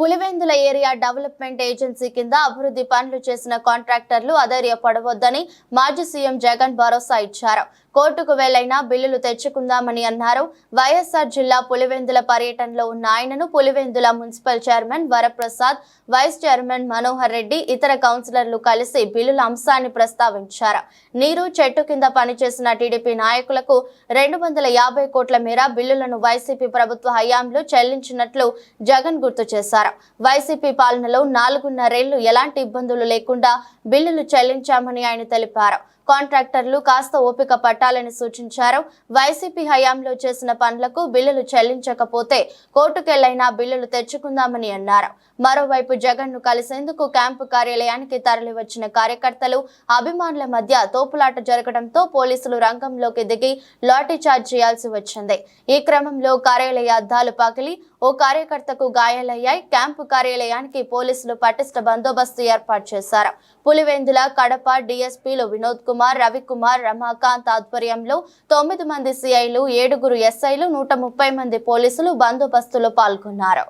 Pulivendula area development agency కింద అభివృద్ధి పనులు చేసిన కాంట్రాక్టర్లు అధైర్యపడవద్దని మాజీ సీఎం జగన్ భరోసా ఇచ్చారు. కోర్టుకు వెళ్ళైనా బిల్లులు తెచ్చుకుందామని అన్నారు. వైఎస్ఆర్ జిల్లా పులివెందుల పర్యటనలో ఉన్న ఆయనను Pulivendula municipal chairman Varaprasad vice chairman Manohar Reddy ఇతర కౌన్సిలర్లు కలిసి బిల్లుల అంశాన్ని ప్రస్తావించారు. నీరు చెట్టు కింద పనిచేసిన టీడీపీ నాయకులకు రెండు వందల యాభై కోట్ల మేర బిల్లులను వైసీపీ ప్రభుత్వ హయాంలో చెల్లించినట్లు జగన్ గుర్తు చేశారు. వైసీపీ పాలనలో నాలుగున్నరేళ్ళు ఎలాంటి ఇబ్బందులు లేకుండా బిల్లులు చెల్లించామని ఆయన తెలిపారు. కాంట్రాక్టర్లు కాస్త ఓపిక పట్టాలని సూచించారు. వైసీపీ హయాంలో చేసిన పనులకు బిల్లులు చెల్లించకపోతే కోర్టుకెళ్ళైనా బిల్లులు తెచ్చుకుందామని అన్నారు. మరోవైపు జగన్ను కలిసేందుకు క్యాంపు కార్యాలయానికి తరలివచ్చిన కార్యకర్తలు అభిమానుల మధ్య తోపులాట జరగడంతో పోలీసులు రంగంలోకి దిగి లాఠీ చార్జ్ చేయాల్సి వచ్చింది. ఈ క్రమంలో కార్యాలయ అద్దాలు పగిలి ఓ కార్యకర్తకు గాయాలయ్యాయి. క్యాంపు కార్యాలయానికి పోలీసులు పటిష్ట బందోబస్తు ఏర్పాటు చేశారు. పులివెందుల కడప డిఎస్పీలు వినోద్ కుమార్ రవికుమార్ రమాకాంత్ ఆధ్వర్యంలో తొమ్మిది మంది సిఐలు ఏడుగురు ఎస్ఐలు నూట ముప్పై మంది పోలీసులు బందోబస్తులో పాల్గొన్నారు.